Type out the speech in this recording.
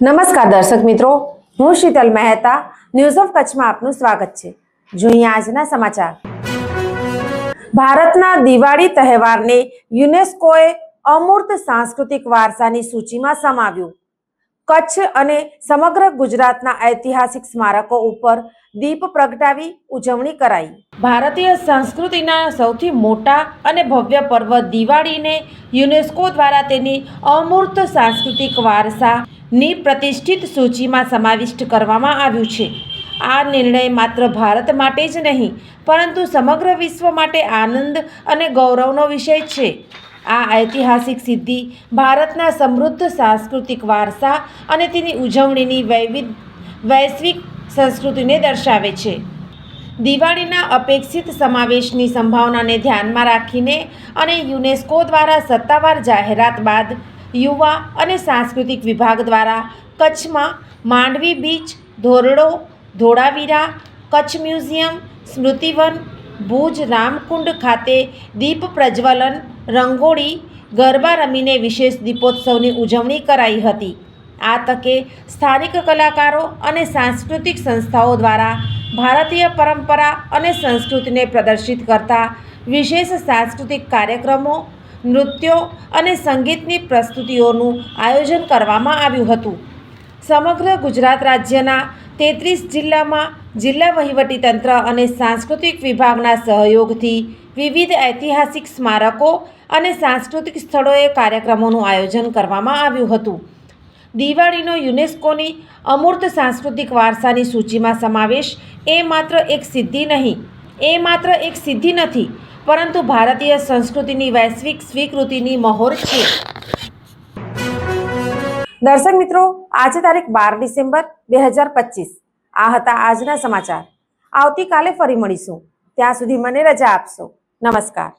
નમસ્કાર દર્શક મિત્રો, હું શીતલ મહેતા ન્યૂઝ ઓફ કચ્છમાં આપનું સ્વાગત છે. જોઈએ આજના સમાચાર. ભારતના દિવાળી તહેવારને યુનેસ્કોએ અમૂર્ત સાંસ્કૃતિક વારસાની સૂચિમાં સમાવ્યું. કચ્છ અને સમગ્ર ગુજરાતના ઐતિહાસિક સ્મારકો ઉપર દીપ પ્રગટાવી ઉજવણી કરાઈ. ભારતીય સંસ્કૃતિના સૌથી મોટા અને ભવ્ય પર્વ દિવાળીને યુનેસ્કો દ્વારા તેની અમૂર્ત સાંસ્કૃતિક વારસાની પ્રતિષ્ઠિત સૂચિમાં સમાવિષ્ટ કરવામાં આવ્યું છે. આ નિર્ણય માત્ર ભારત માટે જ નહીં, પરંતુ સમગ્ર વિશ્વ માટે આનંદ અને ગૌરવનો વિષય છે. આ ઐતિહાસિક સિદ્ધિ ભારતના સમૃદ્ધ સાંસ્કૃતિક વારસા અને તેની ઉજવણીની વૈવિધ, વૈશ્વિક સંસ્કૃતિને દર્શાવે છે. દિવાળીના અપેક્ષિત સમાવેશની સંભાવનાને ધ્યાનમાં રાખીને અને યુનેસ્કો દ્વારા સત્તાવાર જાહેરાત બાદ યુવા અને સાંસ્કૃતિક વિભાગ દ્વારા કચ્છમાં માંડવી બીચ, ધોરડો, ધોળાવીરા, કચ્છ મ્યુઝિયમ, સ્મૃતિવન, ભુજ રામકુંડ ખાતે દીપ પ્રજ્વલન, રંગોળી, ગરબા રમીને વિશેષ દીપોત્સવની ઉજવણી કરાઈ હતી. આ તકે સ્થાનિક કલાકારો અને સાંસ્કૃતિક સંસ્થાઓ દ્વારા ભારતીય પરંપરા અને સંસ્કૃતિને પ્રદર્શિત કરતા વિશેષ સાંસ્કૃતિક કાર્યક્રમો નૃત્યો અને સંગીતની પ્રસ્તુતિઓનું આયોજન કરવામાં આવ્યું હતું. સમગ્ર ગુજરાત રાજ્યના તેત્રીસ જિલ્લામાં જિલ્લા વહીવટીતંત્ર અને સાંસ્કૃતિક વિભાગના સહયોગથી વિવિધ ઐતિહાસિક સ્મારકો અને સાંસ્કૃતિક સ્થળોએ કાર્યક્રમોનું આયોજન કરવામાં આવ્યું હતું. દિવાળીનો યુનેસ્કોની અમૂર્ત સાંસ્કૃતિક વારસાની સૂચિમાં સમાવેશ એ માત્ર એક સિદ્ધિ નહીં એ માત્ર એક સિદ્ધિ નથી, પરંતુ ભારતીય સંસ્કૃતિની વૈશ્વિક સ્વીકૃતિની મહોર છે. દર્શક મિત્રો, આજે તારીખ બાર ડિસેમ્બર બે હજાર પચીસ. આ હતા આજના સમાચાર. આવતીકાલે ફરી મળીશું. ત્યાં સુધી મને રજા આપશો. નમસ્કાર.